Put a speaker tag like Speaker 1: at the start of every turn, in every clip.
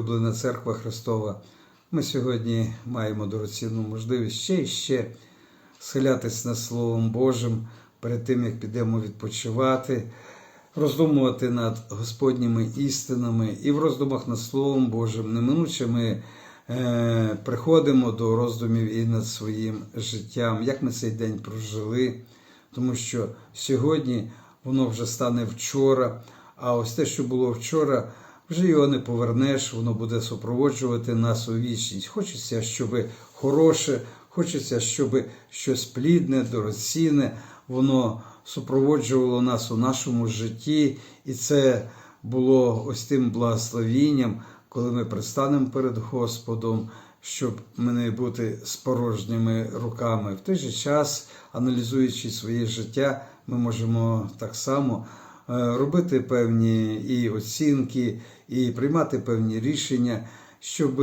Speaker 1: Улюблена церква Христова. Ми сьогодні маємо дорогоцінну можливість ще і ще схилятись над Словом Божим перед тим, як підемо відпочивати, роздумувати над Господніми істинами і в роздумах над Словом Божим неминуче ми е, приходимо до роздумів і над своїм життям, як ми цей день прожили, тому що сьогодні воно вже стане вчора, а ось те, що було вчора, вже його не повернеш, воно буде супроводжувати нас у вічність. Хочеться, щоб хороше, хочеться, щоб щось плідне, дорогоцінне, воно супроводжувало нас у нашому житті, і це було ось тим благословінням, коли ми пристанемо перед Господом, щоб ми не бути з порожніми руками. В той же час, аналізуючи своє життя, ми можемо так само е, робити певні і оцінки, і приймати певні рішення, щоб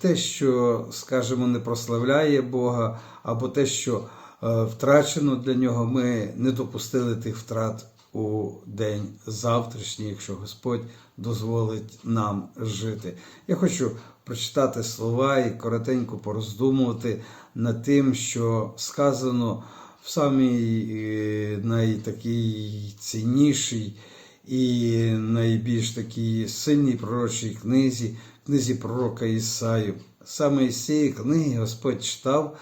Speaker 1: те, що, скажімо, не прославляє Бога, або те, що е, втрачено для нього, ми не допустили тих втрат у день завтрашній, якщо Господь дозволить нам жити. Я хочу прочитати слова і коротенько пороздумувати над тим, що сказано в самій е, найтакій ціннішій і найбільш такій сильній пророчій книзі, книзі пророка Ісаю. Саме із цієї книги Господь читав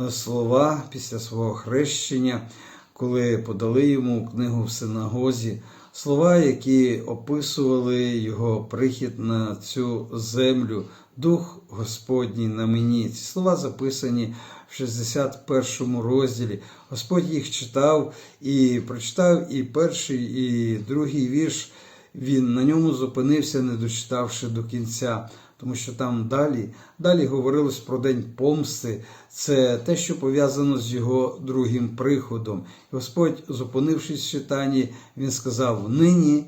Speaker 1: е, слова після свого хрещення, коли подали йому книгу в синагозі, слова, які описували його прихід на цю землю, Дух Господній на мені. Ці слова записані в 61 розділі. Господь їх читав і прочитав і перший, і другий вірш. Він на ньому зупинився, не дочитавши до кінця, тому що там далі, далі говорилось про день помсти. Це те, що пов'язано з його другим приходом. Господь, зупинившись в читанні, він сказав: нині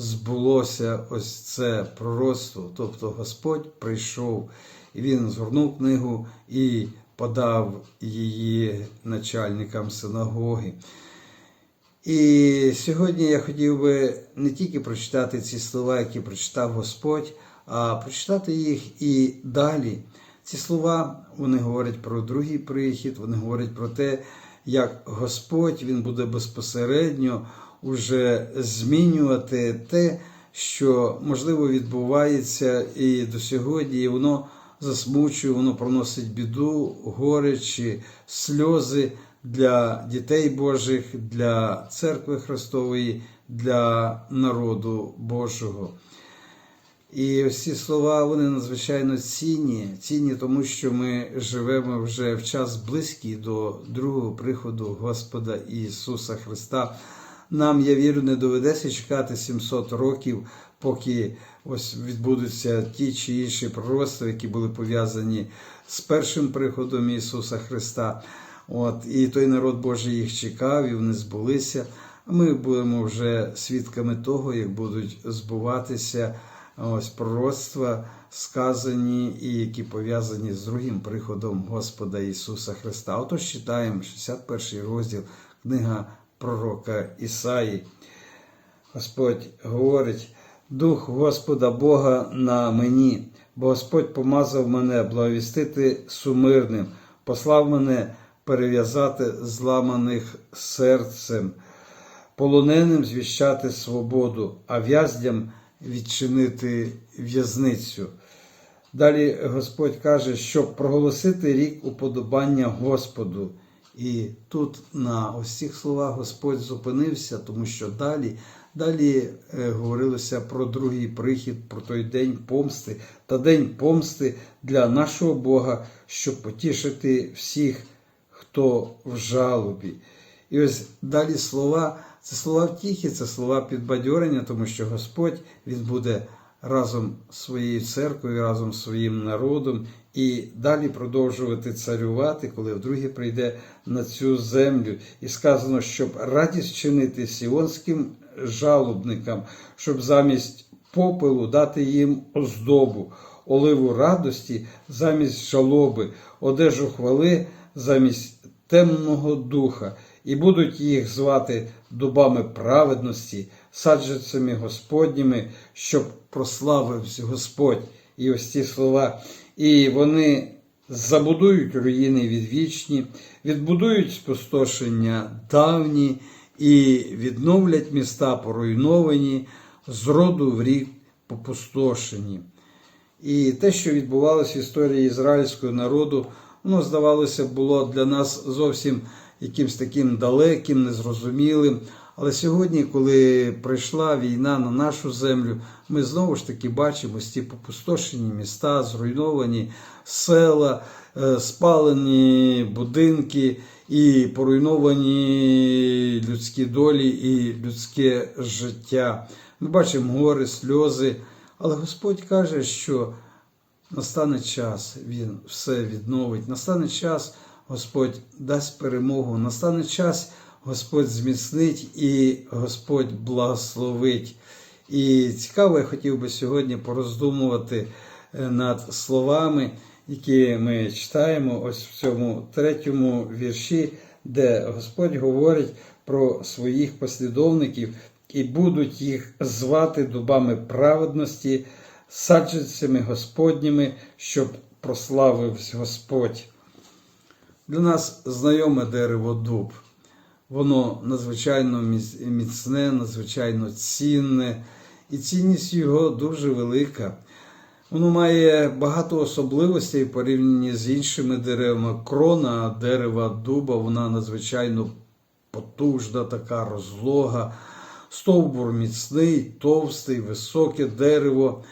Speaker 1: збулося ось це пророцтво. Тобто Господь прийшов, і він згорнув книгу і подав її начальникам синагоги. І сьогодні я хотів би не тільки прочитати ці слова, які прочитав Господь, а прочитати їх і далі. Ці слова вони говорять про другий прихід, вони говорять про те, як Господь Він буде безпосередньо уже змінювати те, що можливо відбувається і до сьогодні, і воно засмучує, воно проносить біду, горечі, сльози для дітей Божих, для церкви Христової, для народу Божого. І ці слова вони надзвичайно цінні, цінні, тому що ми живемо вже в час близький до другого приходу Господа Ісуса Христа. Нам, я вірю, не доведеться чекати 700 років, поки ось відбудуться ті чи інші пророцтва, які були пов'язані з першим приходом Ісуса Христа. От, І той народ Божий їх чекав, і вони збулися. А ми будемо вже свідками того, як будуть збуватися ось пророцтва, сказані і які пов'язані з другим приходом Господа Ісуса Христа. Отож читаємо 61 розділ, книга пророка Ісаї. Господь говорить: Дух Господа Бога на мені, бо Господь помазав мене благовістити сумирним, послав мене перев'язати зламаних серцем, полоненим звіщати свободу, а в'язням відчинити в'язницю. Далі Господь каже, щоб проголосити рік уподобання Господу. І тут на ось цих словах Господь зупинився, тому що далі далі е, говорилося про другий прихід, про той день помсти та день помсти для нашого Бога, щоб потішити всіх, хто в жалобі. І ось далі слова, це слова втіхи, це слова підбадьорення, тому що Господь Він буде разом з своєю церквою, разом з своїм народом і далі продовжувати царювати, коли вдруге прийде на цю землю. І сказано, щоб радість чинити сіонським жалобникам, щоб замість попелу дати їм оздобу, оливу радості замість жалоби, одежу хвали замість темного духа, і будуть їх звати дубами праведності, саджанцями Господніми, щоб прославився Господь. І ось ці слова. І вони забудують руїни відвічні, відбудують спустошення давні і відновлять міста поруйновані, з роду в рік попустошені. І те, що відбувалося в історії ізраїльського народу, воно, здавалося, було для нас зовсім якимсь таким далеким, незрозумілим. Але сьогодні, коли прийшла війна на нашу землю, ми знову ж таки бачимо ці попустошені міста, зруйновані села, е, спалені будинки і поруйновані людські долі і людське життя. Ми бачимо гори, сльози. Але Господь каже, що настане час, Він все відновить, настане час, Господь дасть перемогу, настане час, Господь зміцнить і Господь благословить. І цікаво, я хотів би сьогодні пороздумувати е, над словами, які ми читаємо ось в цьому третьому вірші, де Господь говорить про своїх послідовників і будуть їх звати дубами праведності, саджанцями Господніми, щоб прославився Господь. Для нас знайоме дерево дуб. Воно надзвичайно міцне, надзвичайно цінне, і цінність його дуже велика. Воно має багато особливостей порівнянні з іншими деревами. Крона дерева дуба, вона надзвичайно потужна, така розлога, стовбур міцний, товстий, високе дерево.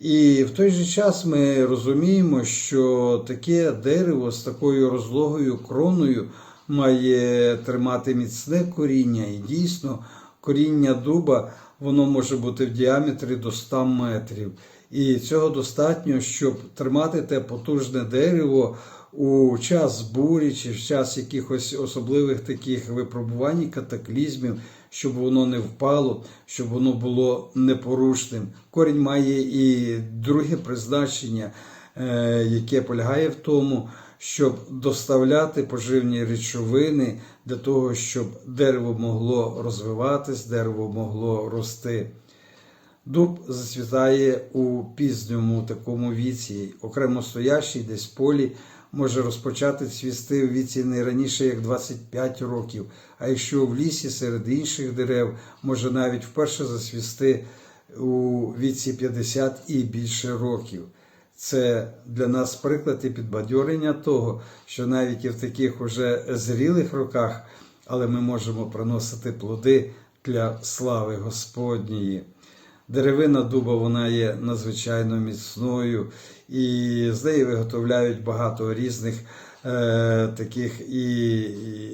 Speaker 1: І в той же час ми розуміємо, що таке дерево з такою розлогою кроною має тримати міцне коріння. І дійсно, коріння дуба воно може бути в діаметрі до 100 метрів. І цього достатньо, щоб тримати те потужне дерево у час бурі чи в час якихось особливих таких випробувань, катаклізмів, щоб воно не впало, щоб воно було непорушним. Корінь має і друге призначення, е, яке полягає в тому, щоб доставляти поживні речовини для того, щоб дерево могло розвиватись, дерево могло рости. Дуб зацвітає у пізньому такому віці, окремо стоящий десь полі, може розпочати цвісти в віці не раніше, як 25 років, а якщо в лісі серед інших дерев, може навіть вперше засвісти у віці 50 і більше років. Це для нас приклад і підбадьорення того, що навіть і в таких уже зрілих роках, але ми можемо приносити плоди для слави Господньої. Деревина дуба вона є надзвичайно міцною, і з неї виготовляють багато різних е, таких і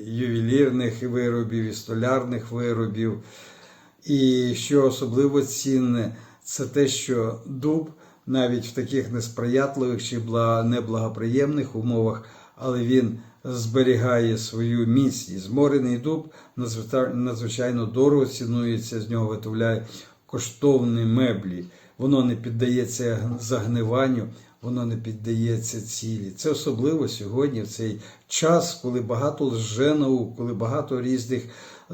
Speaker 1: ювелірних виробів, і столярних виробів. І що особливо цінне, це те, що дуб навіть в таких несприятливих чи неблагоприємних умовах, але він зберігає свою міцність. Зморений дуб надзвичайно дорого цінується, з нього виготовляють коштовні меблі. Воно не піддається загниванню, воно не піддається цілі. Це особливо сьогодні, в цей час, коли багато лженаук, коли багато різних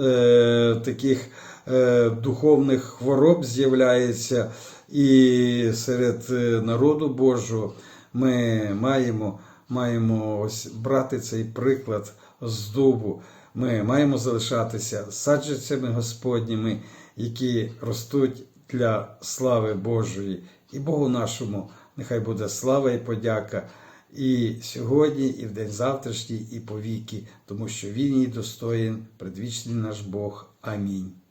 Speaker 1: е, таких е, духовних хвороб з'являється, і серед е, народу Божого ми маємо маємо ось брати цей приклад з дубу. Ми маємо залишатися саджанцями Господніми, які ростуть для слави Божої. І Богу нашому нехай буде слава і подяка і сьогодні, і в день завтрашній, і повіки, тому що Він її достоїн, предвічний наш Бог. Амінь.